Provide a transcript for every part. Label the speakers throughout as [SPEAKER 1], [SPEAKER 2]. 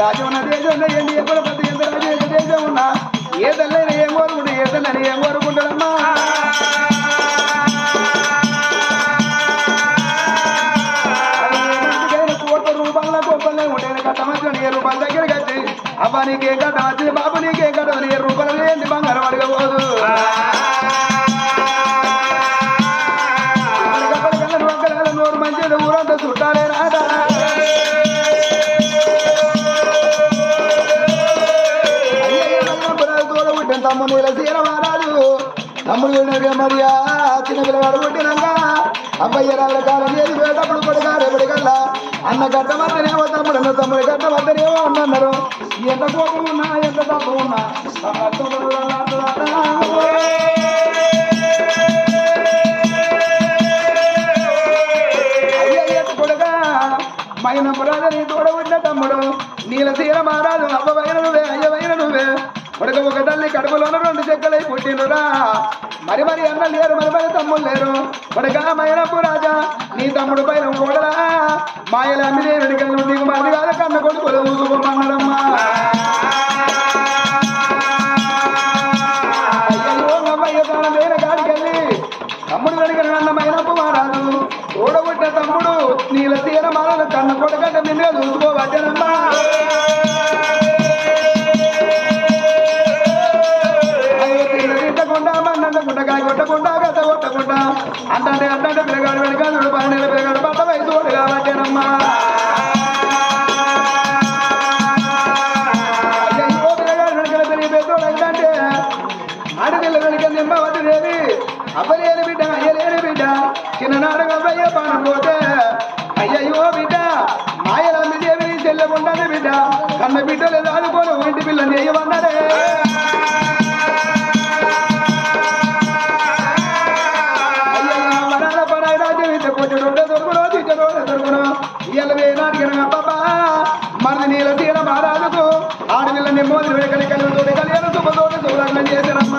[SPEAKER 1] రాజు ఉన్న దేశం ఉన్న ఎండి ఎక్కడ ఎంత రాజు దేశం ఉన్నా? ఏ తల్లైనా ఏం కోరుకుంటే ఏ తల్లని ఏం కోరుకుంటాడమ్మా కోట్ల రూపాయల గొప్పలే ఉంటాయి కట్టమని ఏ రూపాయల దగ్గరికి వచ్చి అబ్బా నీకేం కట్ట బాబు నీకేం కట్ట ఏ రూపాయలు ఏంటి? బంగారం అడగబోదు. తోడబుట్టిన తమ్ముడు ఇలా సీర మారాడు తమ్ముడు వెళ్ళిన మరియా చిన్న పిల్లవాడు పుట్టినాక అబ్బాయి రాళ్ళ కాలం చేసి పోయేటప్పుడు పడిగా రేపటికల్లా అన్న గడ్డ వద్దనేమో తమ్ముడు అన్న తమ్ముడు గడ్డ వద్దనేమో అన్నారు. ఎంత కోపం ఉన్నా ఎంత తప్పు ఉన్నా తమ తమ్ముడు కొడుగా మైన పురాజని తోడబుట్టిన తమ్ముడు. నీల తీర మారాదు అవ్వవైన నువ్వే అయ్యవైన నువ్వే. కొడుక ఒక తల్లి కడుపులోన రెండు చెక్కలై పుట్టినురా. మరి మరి అన్న లేరు మరి మరి తమ్ముడు లేరు. కొడుక మైనపు రాజా నీ తమ్ముడు పైన కూడరా మాయల అమ్మిదే వెనుకలు నీకు మాది కాదు కన్న కొడుకులు ఊసుకోమన్నారమ్మా అయ్యో అమ్మయ్య తాను వేరే కాడికెళ్ళి తమ్ముడు వెనుక మైనపు మారాదు తోడబుట్టిన తమ్ముడు నీల తీర మాలను కన్న కొడగడ్డ నిన్నుగా చూసుకోవద్దనమ్మా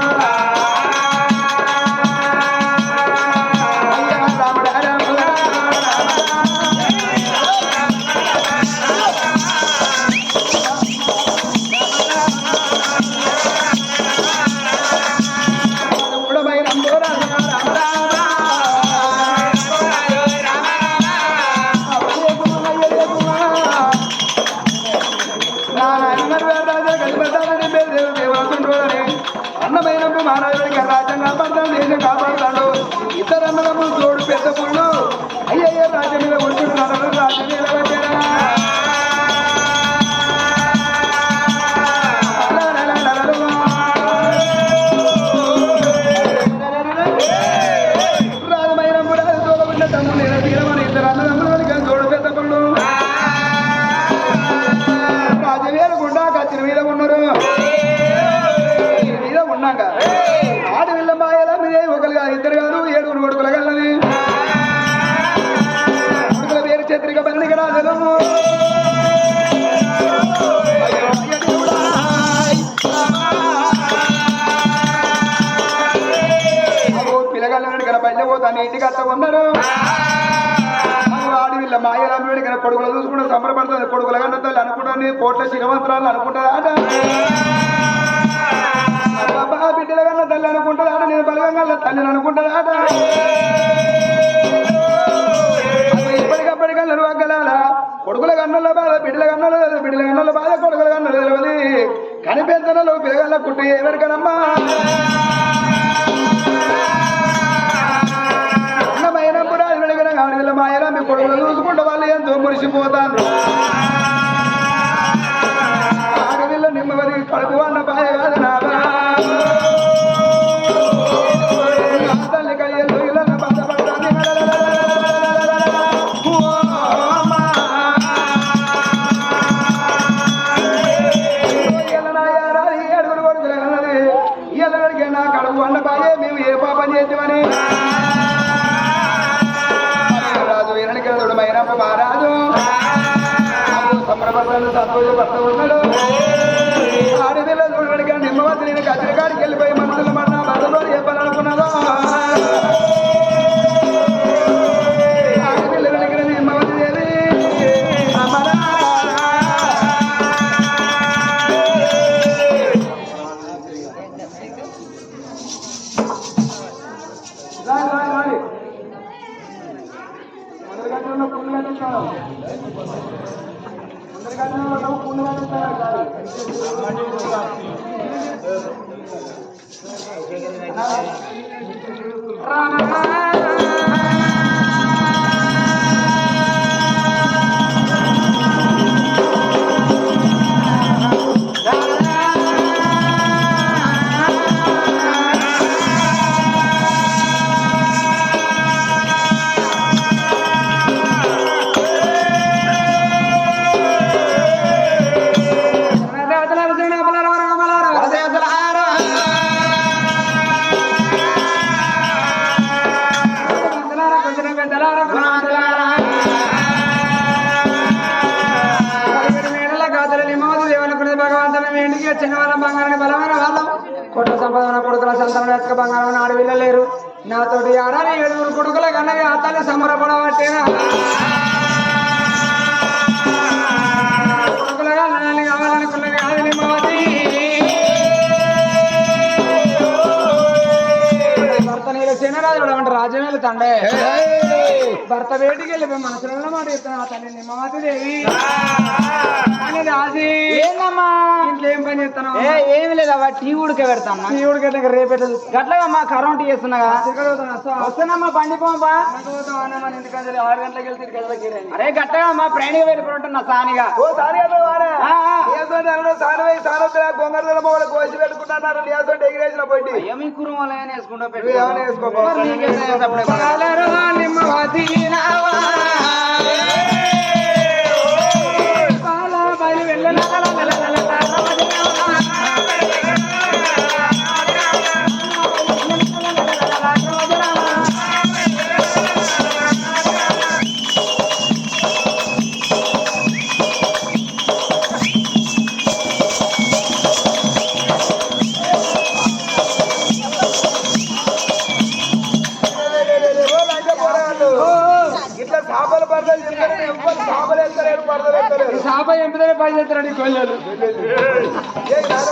[SPEAKER 1] Bye. కూడా సంబరపడుతుంది కొడుకుల కన్నా తల్లి అనుకుంటాను కోట్ల శ్రీమంత్రాలు అనుకుంటుందా ఆట అబ్బా కన్నా తల్లి అనుకుంటుందా నేను బలగంగా తల్లిని అనుకుంటుందా ఆట అసలు కొడుకుల కన్నుల బాధ బిడ్డల కన్నుల బిడ్డల కన్నుల బాధ కొడుకుల కన్నుల తెలియదు కనిపెంచడంలో పిల్లగల్ల కుట్టి ఎవరికనమ్మా? పురాలు వెనకన ఆడవిల్ల మీ కొడుకులు చూసుకుంటే వాళ్ళు ఎంతో మురిసిపోతాను ఆడవిల్ల నిమ్మవరి కడుపు అన్న బాయ కాదు సంబరపడ్డాడు సంతోషపడుతూ ఉన్నాడు.
[SPEAKER 2] Rana. నాతోటి ఆడాలి ఏడుగురు కొడుకుల కన్నవి అతన్ని సంబరపడబట్టేనా. కొడుకులుగా నన్ను కావాలనుకున్నది కాదు నిమ్మవతి భర్త నీళ్ళ సేనరాజు రాజ్యం వెళ్తాండే భర్త వేటికి వెళ్ళిపోయి మనసులో మాట చెప్తాను ఆ తల్లి నిమ్మవతి దేవి అని రాసి
[SPEAKER 3] ఏందమ్మా?
[SPEAKER 2] ఇంట్లో ఏం పని చేస్తాను
[SPEAKER 3] ఏ ఏమి లేదవ్వా టీ ఉడక పెడతామ్మా
[SPEAKER 2] శివుడికి అయితే రేపెట్ట
[SPEAKER 3] గట్లగమ్మా కరెంట్ చేస్తున్నాగా? వస్తున్నామ్మా బండి పోంపా.
[SPEAKER 2] ఆరు గంటలకు వెళ్తే గంటలకు.
[SPEAKER 3] అరే గట్టగా మా ఫ్రెండ్ వెళ్ళిపోతున్నా సానిగా.
[SPEAKER 1] ఓ సారి పోయి సారొద్దురా గొంగళ మొగలు కోసి పెట్టుకుంటున్నారు ఏదో ఎగిరేసిన పొట్టి.
[SPEAKER 3] అయ్యో మీ కురుమల వేసుకుంటూ
[SPEAKER 1] నువ్వు ఏమైనా
[SPEAKER 2] పని చేస్తాడు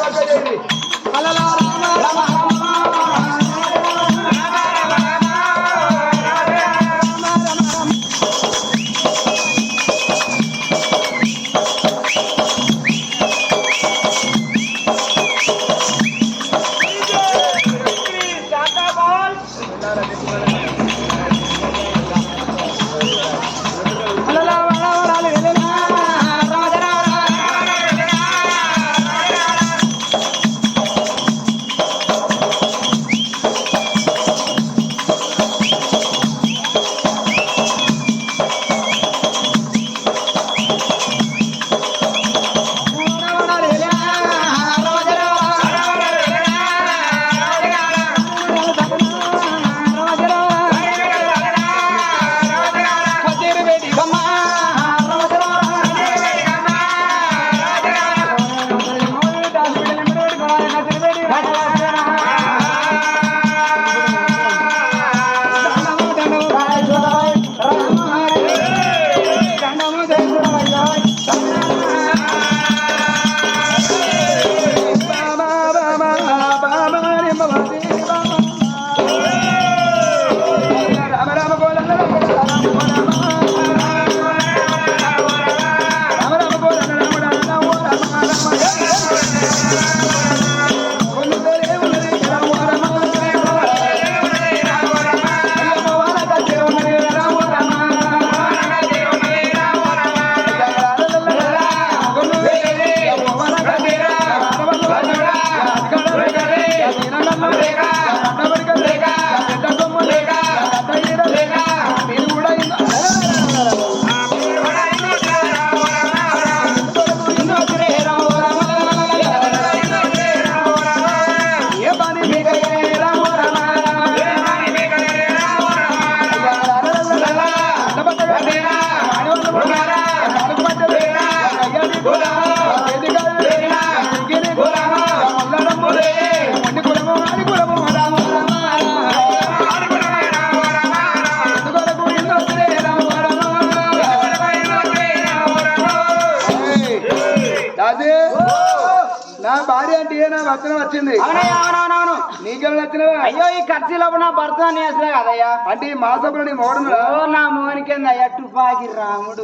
[SPEAKER 1] నా
[SPEAKER 3] భర్త అని అసలే కదయ్యా.
[SPEAKER 1] అంటే ఈ మాసపులో నీ
[SPEAKER 3] ఓ నా మోహనికి అయ్యా తుపాకి రాముడు.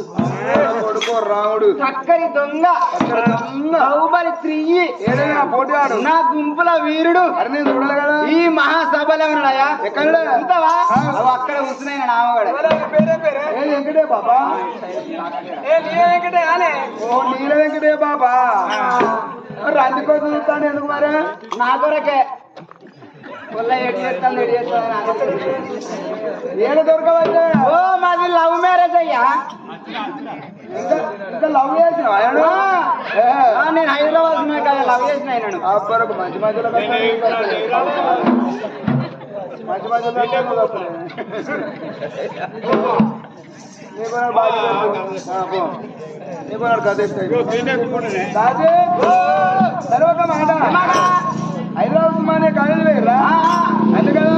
[SPEAKER 1] కొడుకో రాముడు.
[SPEAKER 3] చక్కరి దొంగ. బాహుబలి త్రియ్యి
[SPEAKER 1] ఏదైనా పోటీవాడు
[SPEAKER 3] నా గుంపుల వీరుడు.
[SPEAKER 1] అరే నేను చూడాలి కదా.
[SPEAKER 3] ఈ మహాసభలో ఉన్నాడయ్యా.
[SPEAKER 1] ఎక్కడ
[SPEAKER 3] అవి అక్కడ కూర్చున్నాయి నామగాడు.
[SPEAKER 1] వెంకటే బాబా? ఓ నీల వెంకటే బాబా. కోసం చూస్తాను ఎందుకు మరి?
[SPEAKER 3] నా కొరకే.
[SPEAKER 1] ఏడ దొరకవచ్చే
[SPEAKER 3] ఓ మాది లవ్ మ్యారేజ్ అయ్యా
[SPEAKER 1] ఇంకా లవ్
[SPEAKER 3] ఆ, నేను హైదరాబాద్ ఉన్నా కదా లవ్ చేసిన ఆయనను
[SPEAKER 1] అబ్బరకు మంచి మధ్యలో మంచి మధ్యలో నీకు. నీకు కథ. రాజే, తర్వాత మాట హైదరాబాద్ మానే కాలేజీ వేయరా అంతే కదా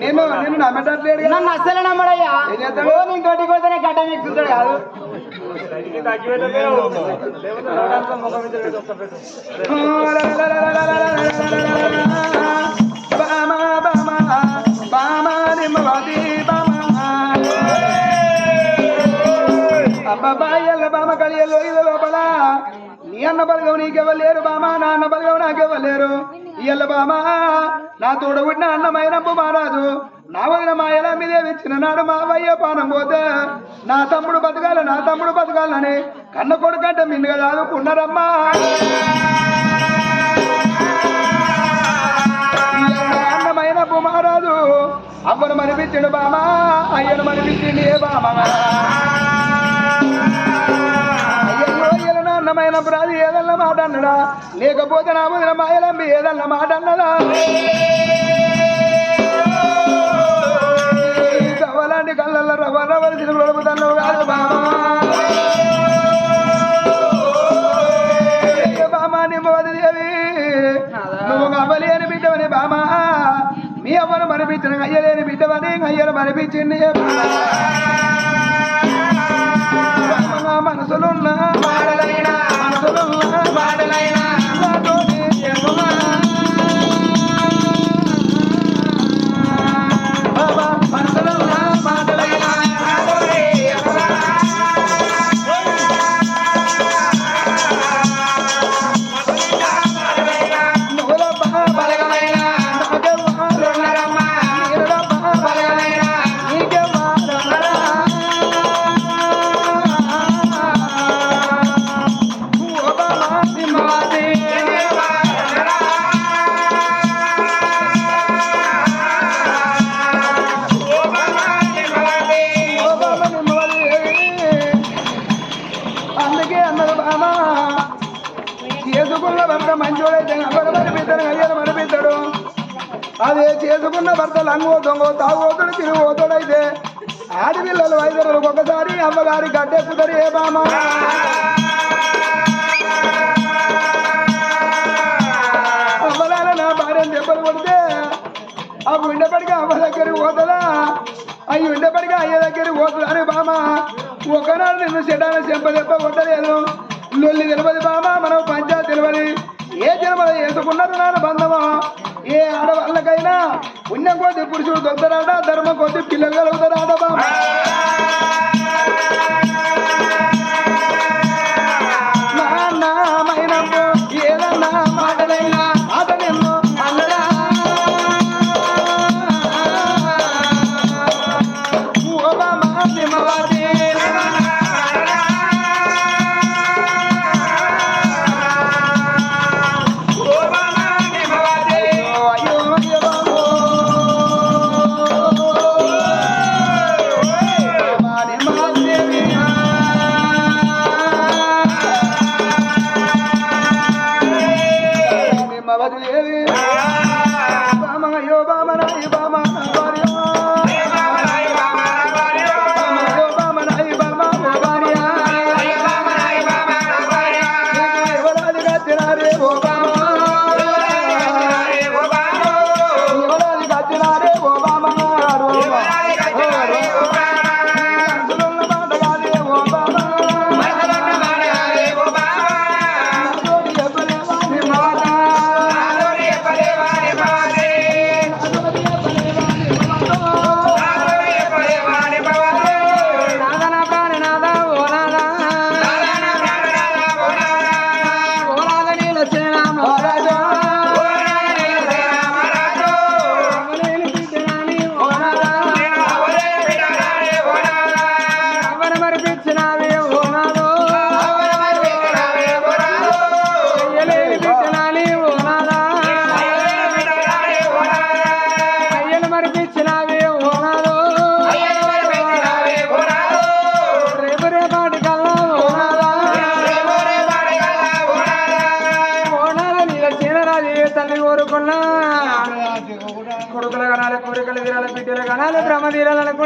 [SPEAKER 1] నేను నేను నమ్మేటట్లేడు కదా
[SPEAKER 3] నన్ను అస్సలు నమ్మడయ్యా నేను తోటి కొడితేనే గడ్డ కాదు
[SPEAKER 1] బామా బామా బామ కలియల్లో ఇది లోపల నీ అన్న బలగవు నీకెవ్వలేరు బామా నా అన్న బలగం నాకెవ్వలేరు ఇయ్యల్ల బామా నా తోడబుట్టిన అన్నమైనప్పు మారాదు నా వదిన మాయల మీదే ఇచ్చిన నాడు మా అవయ్య పానం పోతే నా తమ్ముడు బతకాల నా తమ్ముడు బతకాలని కన్న కొడుకంటే మిన్నుగా చదువుకున్నారమ్మా ఆయన మహారాజు. అవ్వను మనిపించిండు బామా అయ్యను మనిపించింది ఏ బామా. అన్నమైన ప్రాది ఏదన్న మాట అన్నడా లేకపోతే నా ముదిన మాయలంబి ఏదన్న మాట అన్నదా కళ్ళల్లో రవ్వ రవ్వ చిలుకు కాదు బామా. అవ్వను అయ్యలేని బిడ్డవని అయ్యలు మనిపించింది బామా మనసులున్న మాడలైనా మనసులున్న మాడలైనా మంచోడైతే అవ్వను మరిపిస్తాడు అయ్యను అదే చేసుకున్న భర్త లంగో దొంగో తాగోతుడు తిరుగుతోడైతే ఆడపిల్లలు ఐదుగురు ఒకసారి అమ్మగారి గడ్డెక్కుతారు ఏ బామ అమ్మలాల నా భార్యను దెబ్బలు కొడితే ఆ ఉండేపటికి అమ్మ దగ్గరికి పోతుందా? అవి ఉండేపటికి అయ్య దగ్గరికి పోతుందా? అని బామ ఒకనాడు నిన్ను చెడ్డాన చెంప దెబ్బ కొట్టలేదు. లొల్లి తెలియదు బామ మనం పంచాయతీ తెలియదు. ఏ జన్మలో వేసుకున్నారు నాన్న బంధమో? ఏ ఆడవాళ్ళకైనా పుణ్యం కొద్ది పురుషుడు దొరుకుతారాట ధర్మం కొద్ది పిల్లలు కలుగుతారాట బాబా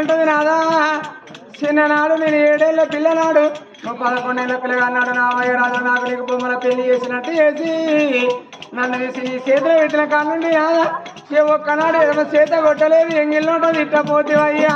[SPEAKER 2] ఉంటుంది నాదా? చిన్ననాడు నేను ఏడేళ్ళ పిల్లనాడు. నువ్వు పిల్లగా పిల్లగాన్నాడు నా అమ్మాయి రాజు నాకు నీకు బొమ్మల పెళ్ళి చేసినట్టు చేసి నన్ను వేసి నీ చేతిలో పెట్టిన కానుండి నాదా? ఏ ఒక్కనాడు ఏదైనా చేత కొట్టలేదు ఎంగిల్లో ఉంటుంది ఇట్ట అయ్యా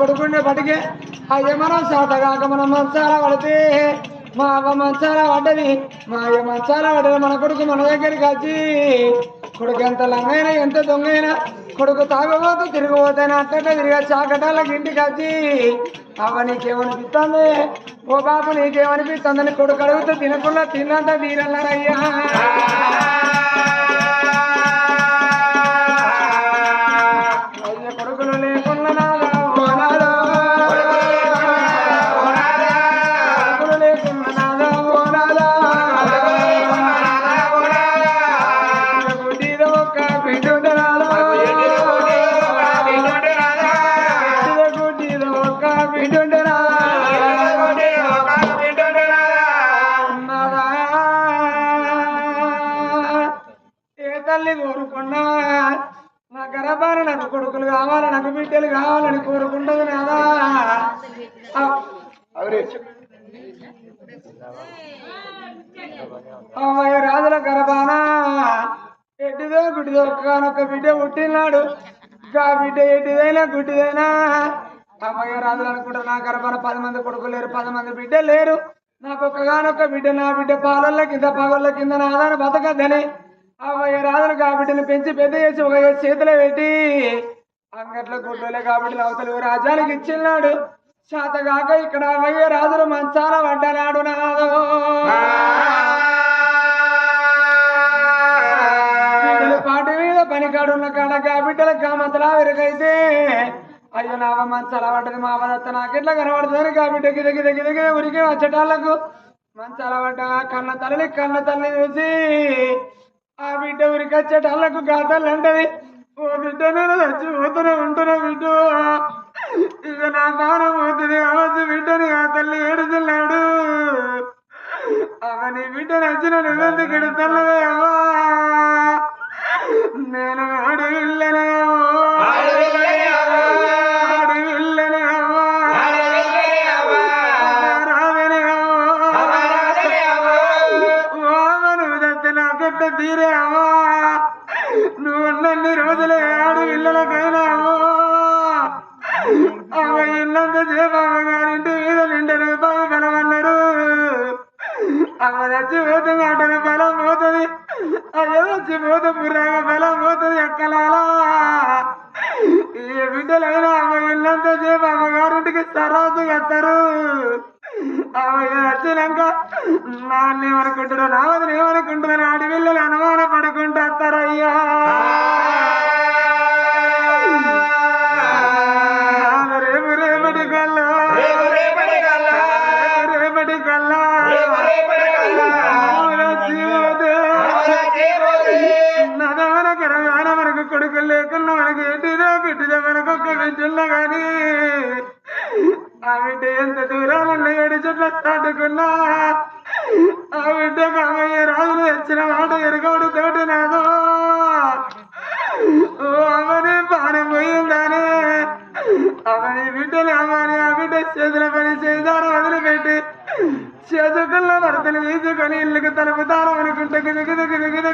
[SPEAKER 2] గర్భాన మన అయ్య మనం సాతగాక మనం మంచాల పడితే మా అవ్వ మంచాల పడ్డది. మా అయ్య మంచాల పడ్డది మన కొడుకు మన దగ్గరికి వచ్చి కొడుకు ఎంత లంగైనా ఎంత దొంగైనా కొడుకు తాగబోతూ తిరిగిపోతేనే అట్టట తిరిగా చాకటాలకు ఇంటికి వచ్చి అవ్వ నీకేమనిపిస్తుంది? ఓ బాబు నీకేమనిపిస్తుందని కొడుకు అడుగుతూ తినకుండా తిన్నంత తీరన్నారయ్యా గుడ్డిదో బిడ్డ పుట్టినాడు. ఇంకా బిడ్డ ఎటుదైనా గుడ్డిదైనా. అమ్మగారు అందరూ అనుకుంటారు నా గర్భాన పది మంది కొడుకు లేరు పది మంది బిడ్డ లేరు. నాకు ఒక్కగానొక్క బిడ్డ నా బిడ్డ పాలల్ల కింద పగళ్ళ కింద నా ఆధార బతకద్దని అమ్మగారు రాజులు కా బిడ్డను పెంచి పెద్ద చేసి ఒక చేతిలో పెట్టి అంగట్లో గుడ్డలే కాబట్టి అవతలు రాజ్యానికి ఇచ్చిన్నాడు శాతగాక ఇక్కడ అమ్మగారు రాజులు మంచాల పడ్డనాడు నాదో. కాడున్న పనికాడున్న కాడ గా బిడ్డల కామంతలా వెరకైతే అయ్యో నా అవ్వ మంచాల పడ్డది మా అవదత్త నాకెట్లా కనబడుతుంది గా బిడ్డ గిద గిద గిద గిద ఉరికి వచ్చేటాళ్ళకు మంచాల పడ్డ కన్న తల్లి కన్న తల్లి చూసి ఆ బిడ్డ ఉరికి వచ్చేటాళ్ళకు గాథలు అంటది. ఓ బిడ్డ నేను చచ్చిపోతూనే ఉంటున్నా బిడ్డ. ఇక నా ప్రాణం పోతుంది కావచ్చు బిడ్డని ఆ తల్లి ఏడుతున్నాడు అవని బిడ్డ నచ్చిన నువ్వెందుకు ఎడుతున్నవే అవ్వా? నేను ఆడి నాన్న ఏమనుకుంటారో నా వదిన ఏమనుకుంటారో ఆడి పిల్లలు అనుమాన పడుకుంటూ వస్తారయ్యా చేతుకున్న భర్తను తీసుకొని ఇల్లుకు తలుపుతారు అనుకుంటే గిద గిద గిద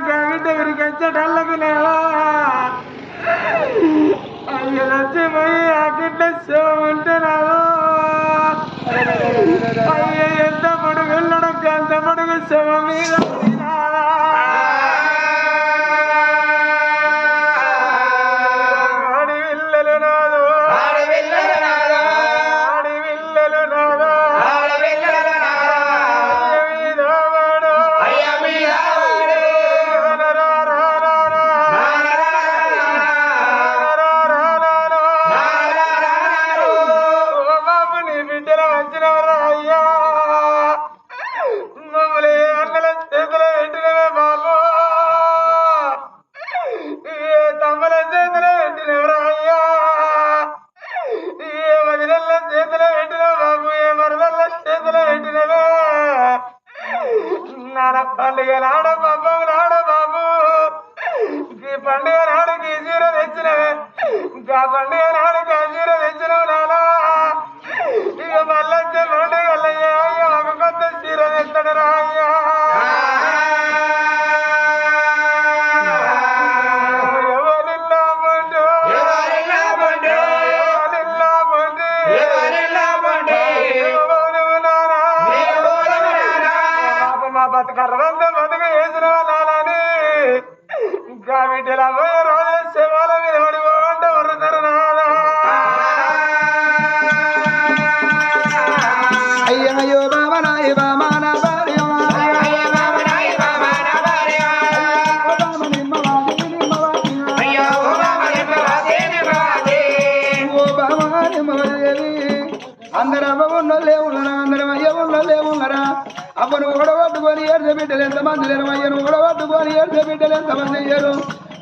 [SPEAKER 2] బిడ్డలు
[SPEAKER 1] ఎంతమంది లేరు అయ్యను పట్టుకొని ఏడ్చ బిడ్డలు ఎంతమంది అయ్యారు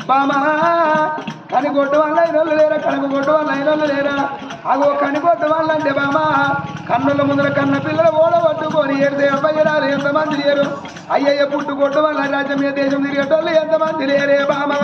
[SPEAKER 1] బామా కని కొట్టు వల్ల అయినోళ్ళు లేరా కనుక కొట్టు వల్ల అయినోళ్ళు లేరా అగో కని కొట్టు వల్ల అంటే బామా కన్నుల ముందర కన్న పిల్లలు ఓడ పట్టుకొని ఏడితే అబ్బాయిరాలు ఎంతమంది లేరు అయ్యయ్య పుట్టు కొట్టు వల్ల రాజ్యం ఏ దేశం తిరిగేటోళ్ళు ఎంతమంది లేరే బామా